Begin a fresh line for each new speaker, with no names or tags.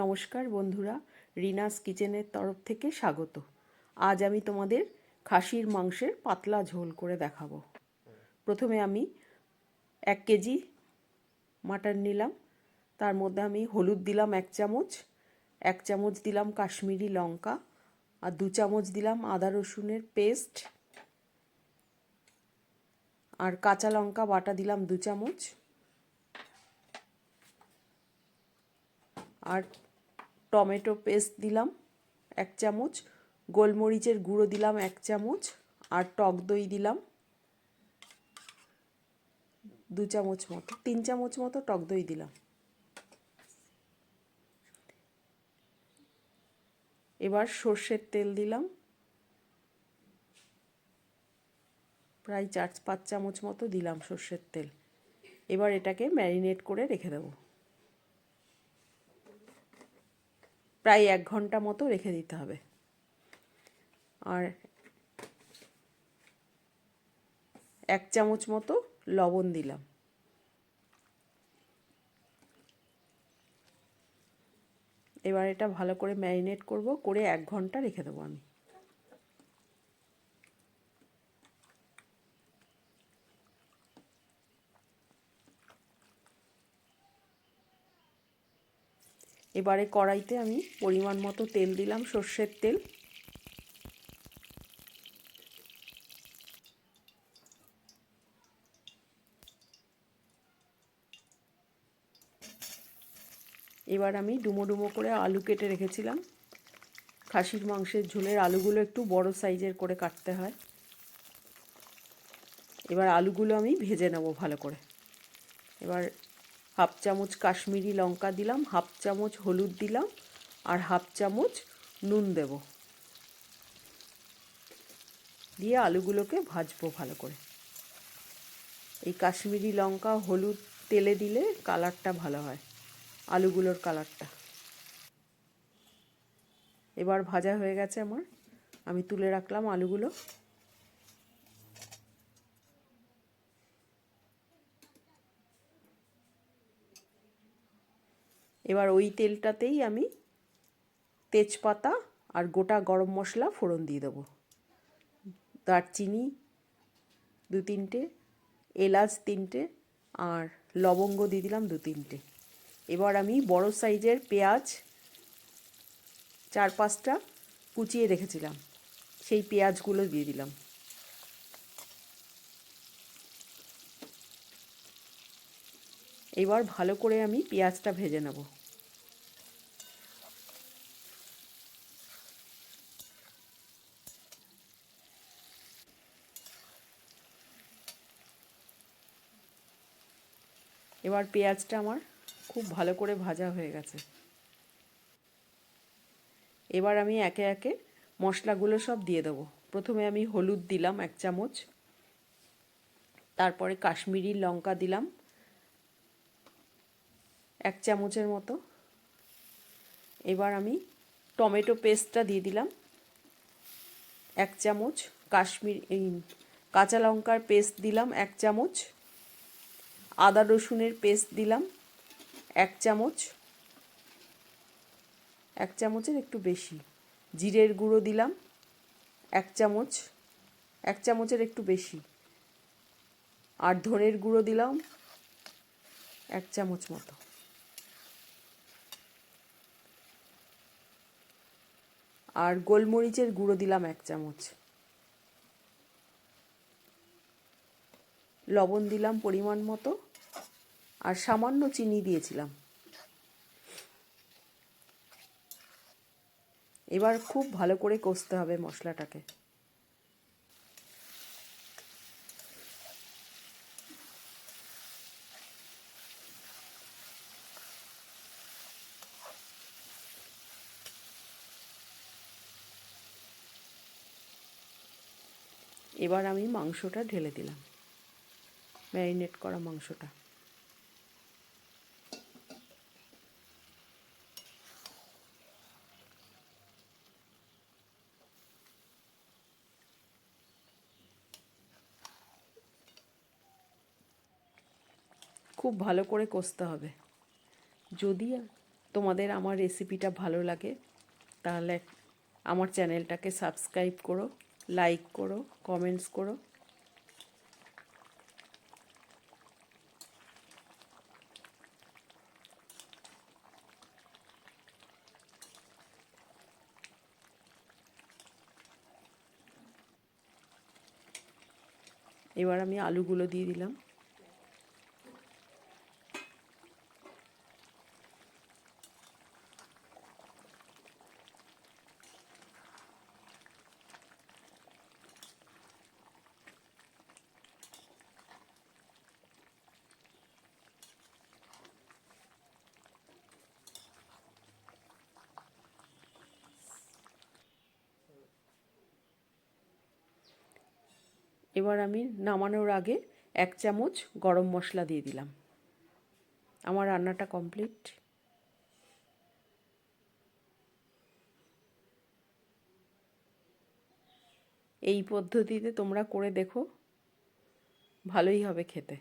নমস্কার বন্ধুরা, রিনাস কিচেনের তরফ থেকে স্বাগত। আজ আমি তোমাদের খাসির মাংসের পাতলা ঝোল করে দেখাবো। প্রথমে আমি এক কেজি মাটন নিলাম, তার মধ্যে আমি হলুদ দিলাম এক চামচ এক চামচ দিলাম কাশ্মীরি লঙ্কা, আর দু চামচ দিলাম আদা রসুনের পেস্ট, আর কাঁচা লঙ্কা বাটা দিলাম দু চামচ, আর টমেটো পেস্ট দিলাম এক চামচ, গোলমরিচের গুঁড়ো দিলাম এক চামচ আর টক দই দিলাম দু চামচ মতো, তিন চামচ মতো টক দই দিলাম। এবার সর্ষের তেল দিলাম। প্রায় চার, পাঁচ চামচ মতো দিলাম সর্ষের তেল। এবার এটাকে ম্যারিনেট করে রেখে দেবো। প্রায় এক ঘণ্টা মতো রেখে দিতে হবে। আর এক চামচ মতো লবণ দিলাম। এবার এটা ভালো করে ম্যারিনেট করব, করে এক ঘণ্টা রেখে দেবো আমি। এবারে কড়াইতে আমি পরিমাণ মতো তেল দিলাম, সর্ষের তেল। এবার আমি ডুমো ডুমো করে আলু কেটে রেখেছিলাম। খাসির মাংসের ঝোলের আলুগুলো একটু বড় সাইজের করে কাটতে হয়। এবার আলুগুলো আমি ভেজে নেব ভালো করে। এবার হাফ চামচ কাশ্মীরি লঙ্কা দিলাম, হাফ চামচ হলুদ দিলাম আর হাফ চামচ নুন দেব। দিয়ে আলুগুলোকে ভাজবো ভালো করে। এই কাশ্মীরি লঙ্কা, হলুদ, তেলে দিলে কালারটা ভালো হয়, আলুগুলোর কালারটা। এবার ভাজা হয়ে গেছে আমার। আমি তুলে রাখলাম আলুগুলো। এবার ওই তেলটাতেই আমি তেজপাতা আর গোটা গরম মশলা ফোড়ন দিয়ে দেবো। দারচিনি দু তিনটে, এলাচ তিনটে আর লবঙ্গ দিয়ে দিলাম দু তিনটে। এবার আমি বড় সাইজের পেঁয়াজ চার পাঁচটা কুচিয়ে রেখেছিলাম। সেই পেঁয়াজগুলো দিয়ে দিলাম। এবার ভালো করে আমি পেঁয়াজটা ভেজে নেব। এবার পেঁয়াজটা আমার খুব ভালো করে ভাজা হয়ে গেছে। এবার আমি একে একে মশলাগুলো সব দিয়ে দেবো। প্রথমে আমি হলুদ দিলাম এক চামচ। তারপরে কাশ্মীরি লঙ্কা দিলাম এক চামচের মতো। এবার আমি টমেটো পেস্টটা দিয়ে দিলাম এক চামচ। কাশ্মীর কাঁচা লঙ্কার পেস্ট দিলাম এক চামচ। আদা রসুনের পেস্ট দিলাম, এক চামচ। এক চামচের একটু বেশি। জিরের গুঁড়ো দিলাম, এক চামচ। এক চামচের একটু বেশি। আর ধনের গুঁড়ো দিলাম, এক চামচ মতো। আর গোলমরিচের গুঁড়ো দিলাম, এক চামচ। লবণ দিলাম পরিমাণ মতো। আর সামান্য চিনি দিয়েছিলাম। এবার খুব ভালো করে কষতে হবে মশলাটাকে। এবার আমি মাংসটা ঢেলে দিলাম। ম্যারিনেট করা মাংসটা। খুব ভালো করে কষতে হবে। যদি তোমাদের আমার রেসিপিটা ভালো লাগে, তাহলে আমার চ্যানেলটাকে সাবস্ক্রাইব করো লাইক করো কমেন্টস করো। এবার আমি আলুগুলো দিয়ে দিলাম। এবার আমি নামানোর আগে এক চামচ গরম মশলা দিয়ে দিলাম। আমার রান্নাটা কমপ্লিট। এই পদ্ধতিতে তোমরা করে দেখো, ভালোই হবে খেতে।